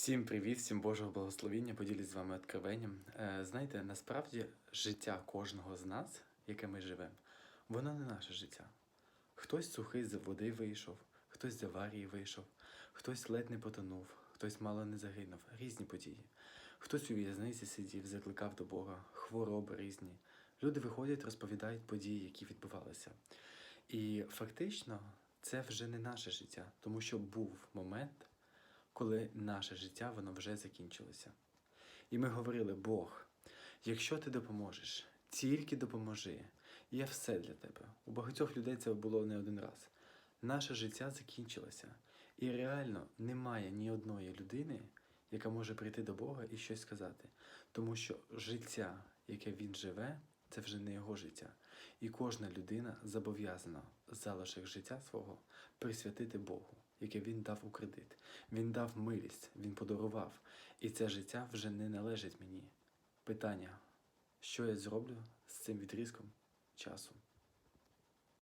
Всім привіт, всім Божого благословіння. Поділюсь з вами откровенням. Е, знаєте, насправді життя кожного з нас, яке ми живемо, воно не наше життя. Хтось сухий з води вийшов, хтось з аварії вийшов, хтось ледь не потонув, хтось мало не загинув. Різні події. Хтось у в'язниці сидів, закликав до Бога, хвороби різні. Люди виходять, розповідають події, які відбувалися. І фактично це вже не наше життя, тому що був момент, коли наше життя воно вже закінчилося. І ми говорили: Бог, якщо ти допоможеш, тільки допоможи, я все для тебе. У багатьох людей це було не один раз. Наше життя закінчилося. І реально немає ні одної людини, яка може прийти до Бога і щось сказати. Тому що життя, яке він живе, це вже не його життя. І кожна людина зобов'язана залишок життя свого присвятити Богу, яке він дав у кредит. Він дав милість, він подарував. І це життя вже не належить мені. Питання: що я зроблю з цим відрізком часу?